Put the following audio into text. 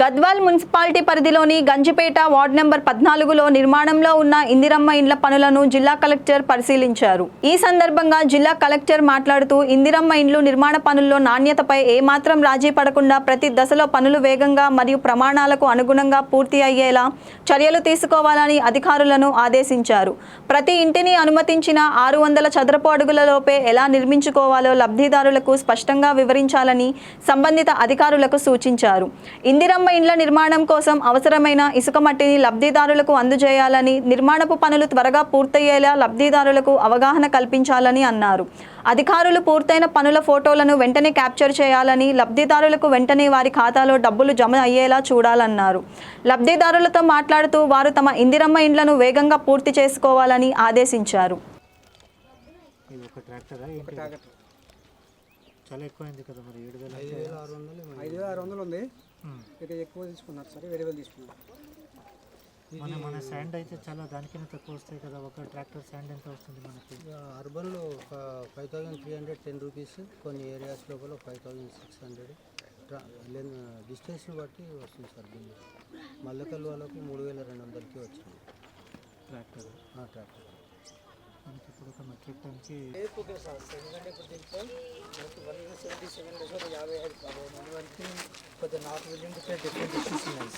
Gadwal municipality పరిధిలోని Ganjipeta ward number పద్నాలుగులో నిర్మాణంలో ఉన్న ఇందిరమ్మ ఇండ్ల పనులను జిల్లా కలెక్టర్ పరిశీలించారు. ఈ సందర్భంగా జిల్లా కలెక్టర్ మాట్లాడుతూ ఇందిరమ్మ ఇండ్లు నిర్మాణ పనుల్లో నాణ్యతపై ఏమాత్రం రాజీ పడకుండా ప్రతి దశలో పనులు వేగంగా మరియు ప్రమాణాలకు అనుగుణంగా పూర్తి అయ్యేలా చర్యలు తీసుకోవాలని అధికారులను ఆదేశించారు. ప్రతి ఇంటిని అనుమతించిన ఆరు వందల చదరపు అడుగులలోపే ఎలా నిర్మించుకోవాలో లబ్ధిదారులకు స్పష్టంగా వివరించాలని సంబంధిత అధికారులకు సూచించారు. ఇందిరమ్మ ఇండ్ల నిర్మాణం కోసం అవసరమైన ఇసుక మట్టిని లబ్ధిదారులకు అందజేయాలని నిర్మాణపు పనులు త్వరగా పూర్తయ్యేలా లబ్ధిదారులకు అవగాహన కల్పించాలని అన్నారు. అధికారులు పూర్తయిన పనుల ఫోటోలను వెంటనే క్యాప్చర్ చేయాలని లబ్ధిదారులకు వెంటనే వారి ఖాతాలో డబ్బులు జమ అయ్యేలా చూడాలన్నారు. లబ్ధిదారులతో మాట్లాడుతూ వారు తమ ఇందిరమ్మ ఇండ్లను వేగంగా పూర్తి చేసుకోవాలని ఆదేశించారు. ఇది ఒక ట్రాక్టరా ఏంటి చాలా ఎక్కువైంది కదా మరి ఏడు వేల ఐదు వేల ఆరు వందలు. ఐదు వేల ఆరు వందలు ఉంది. ఇక ఎక్కువ తీసుకున్నారు సరే వేరే వేలు తీసుకున్నారు. మన మన శాండ్ అయితే చాలా దానికైనా తక్కువ వస్తాయి కదా ఒక ట్రాక్టర్ శాండ్ ఎంత వస్తుంది మనకి? అర్బన్లో ఒక five thousand three hundred ten rupees కొన్ని ఏరియాస్ లోపల ఫైవ్ థౌజండ్ సిక్స్ హండ్రెడ్ డిస్టెన్స్ని బట్టి వస్తుంది సార్ బిల్లు మల్లకల్ వాళ్ళకు మూడు వేల రెండు వందలకి వచ్చింది. ట్రాక్టర్ ఆ ట్రాక్టర్ మనకి ఇప్పుడు ఒక మెట్రిక్ టన్కి ఓకే సార్ ఎందుకంటే ఇప్పుడు దీంట్లో మనకి వన్ సెవెంటీ సెవెన్ యాభై ఐదు but the north wind is a different issue.